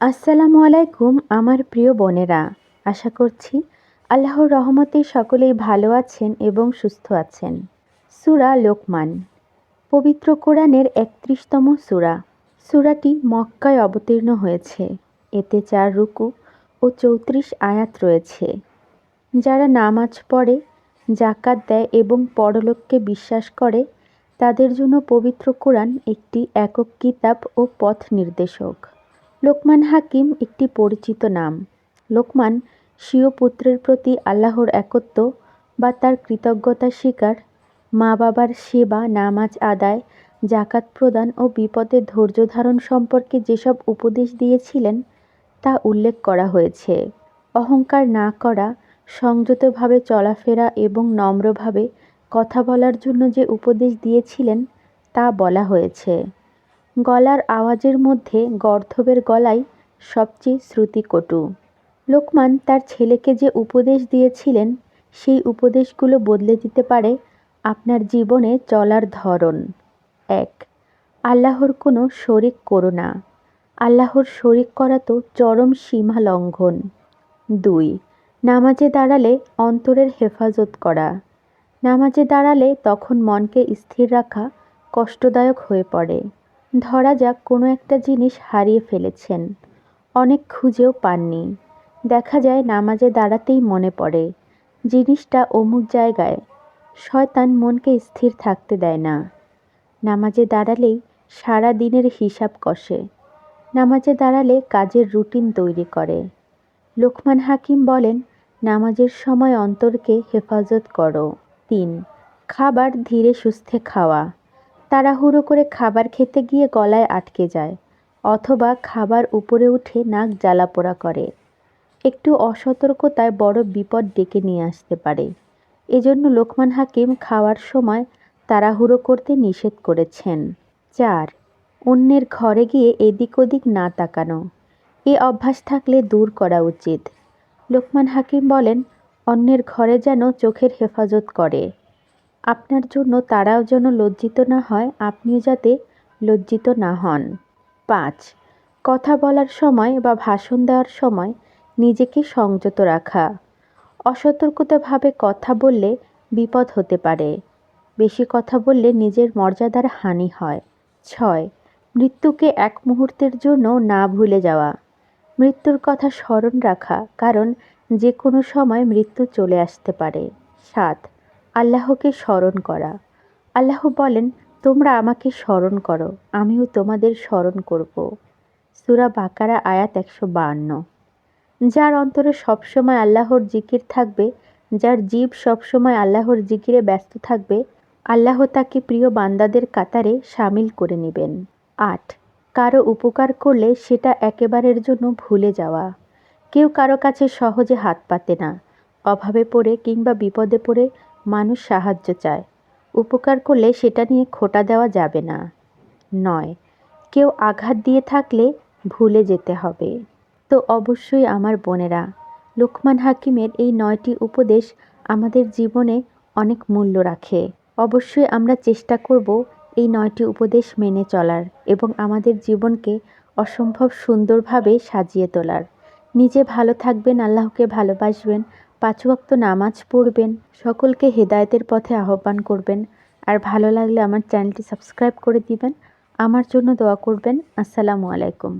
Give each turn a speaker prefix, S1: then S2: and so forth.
S1: আসসালামু আলাইকুম, আমার প্রিয় বোনেরা। আশা করছি আল্লাহর রহমতে সকলেই ভালো আছেন এবং সুস্থ আছেন। সুরা লোকমান, পবিত্র কোরআনের একত্রিশতম সুরা। সুরাটি মক্কায় অবতীর্ণ হয়েছে। এতে চার রুকু ও চৌত্রিশ আয়াত রয়েছে। যারা নামাজ পড়ে জাকাত দেয় এবং পরলোককে বিশ্বাস করে, তাদের জন্য পবিত্র কোরআন একটি একক কিতাব ও পথ নির্দেশক। লোকমান হাকিম একটি পরিচিত নাম। লোকমান স্বীয় পুত্রের প্রতি আল্লাহর একত্ব বা তার কৃতজ্ঞতা স্বীকার মা বাবার সেবা, নামাজ আদায় জাকাত প্রদান ও বিপদে ধৈর্য ধারণ সম্পর্কে যেসব উপদেশ দিয়েছিলেন, তা উল্লেখ করা হয়েছে। অহংকার না করা, সংযতভাবে চলাফেরা এবং নম্রভাবে কথা বলার জন্য যে উপদেশ দিয়েছিলেন, তা বলা হয়েছে। গলার আওয়াজের মধ্যে গর্ধবের গলাই সবচেয়ে শ্রুতিকটু। লোকমান তার ছেলেকে যে উপদেশ দিয়েছিলেন, সেই উপদেশগুলো বদলে দিতে পারে আপনার জীবনে চলার ধরন। এক, আল্লাহর কোনো শরিক করো না। আল্লাহর শরিক করা তো চরম সীমা লঙ্ঘন। দুই, নামাজে দাঁড়ালে অন্তরের হেফাজত করা। নামাজে দাঁড়ালে তখন মনকে স্থির রাখা কষ্টদায়ক হয়ে পড়ে। ধরা যাক কোনো একটা জিনিস হারিয়ে ফেলেছেন। অনেক খুঁজেও পাননি। দেখা যায় নামাজে দাঁড়াতেই মনে পড়ে। জিনিসটা অমুক জায়গায়। শয়তান মনকে স্থির থাকতে দেয় না। নামাজে দাঁড়ালেই সারা দিনের হিসাব কষে। নামাজে দাঁড়ালে কাজের রুটিন তৈরি করে। লোকমান হাকিম বলেন, নামাজের সময় অন্তরকে হেফাজত করো। তিন, খাবার ধীরে সুস্থে খাওয়া। তাড়াহুড়ো করে খাবার খেতে গিয়ে গলায় আটকে যায়, অথবা খাবার উপরে উঠে নাক জ্বালাপোড়া করে। একটু অসতর্কতায় বড় বিপদ ডেকে নিয়ে আসতে পারে। এজন্য লোকমান হাকিম খাওয়ার সময় তাড়াহুড়ো করতে নিষেধ করেছেন। চার, অন্যের ঘরে গিয়ে এদিক ওদিক না তাকানো। এ অভ্যাস থাকলে দূর করা উচিত। লোকমান হাকিম বলেন, অন্যের ঘরে যেন চোখের হেফাজত করে। আপনার জন্য তারাও যেন লজ্জিত না হয়, আপনিও যাতে লজ্জিত না হন। পাঁচ, কথা বলার সময় বা ভাষণ দেওয়ার সময় নিজেকে সংযত রাখা। অসতর্কতাভাবে কথা বললে বিপদ হতে পারে। বেশি কথা বললে নিজের মর্যাদার হানি হয়। ছয়, মৃত্যুকে এক মুহূর্তের জন্য না ভুলে যাওয়া। মৃত্যুর কথা স্মরণ রাখা, কারণ যে কোনো সময় মৃত্যু চলে আসতে পারে। সাত আল্লাহকে স্মরণ করা। আল্লাহ বলেন, তোমরা আমাকে স্মরণ করো, আমিও তোমাদের স্মরণ করব। সুরা বাকারা আয়াত একশো বাহান্ন। যার অন্তরে সবসময় আল্লাহর জিকির থাকবে, যার জীব সবসময় আল্লাহর জিকিরে ব্যস্ত থাকবে, আল্লাহ তাকে প্রিয় বান্দাদের কাতারে সামিল করে নেবেন। আট, কারও উপকার করলে সেটা একেবারের জন্য ভুলে যাওয়া। কেউ কারও কাছে সহজে হাত পাতে না, অভাবে পড়ে কিংবা বিপদে পড়ে মানুষ সাহায্য চায়। উপকার করলে সেটা নিয়ে খোটা দেওয়া যাবে না। নয়, কেউ আঘাত দিয়ে থাকলে ভুলে যেতে হবে। তো অবশ্যই আমার বোনেরা, লোকমান হাকিমের এই নয়টি উপদেশ আমাদের জীবনে অনেক মূল্য রাখে। অবশ্যই আমরা চেষ্টা করব এই নয়টি উপদেশ মেনে চলার এবং আমাদের জীবনকে অসম্ভব সুন্দরভাবে সাজিয়ে তোলার। নিজে ভালো থাকবেন, আল্লাহকে ভালোবাসবেন পাঁচ ওয়াক্ত নামাজ পড়বেন, সকলকে হেদায়তের পথে আহ্বান করবেন, আর ভালো লাগলে আমার চ্যানেলটি সাবস্ক্রাইব করে দিবেন। আমার জন্য দোয়া করবেন। আসসালামু আলাইকুম।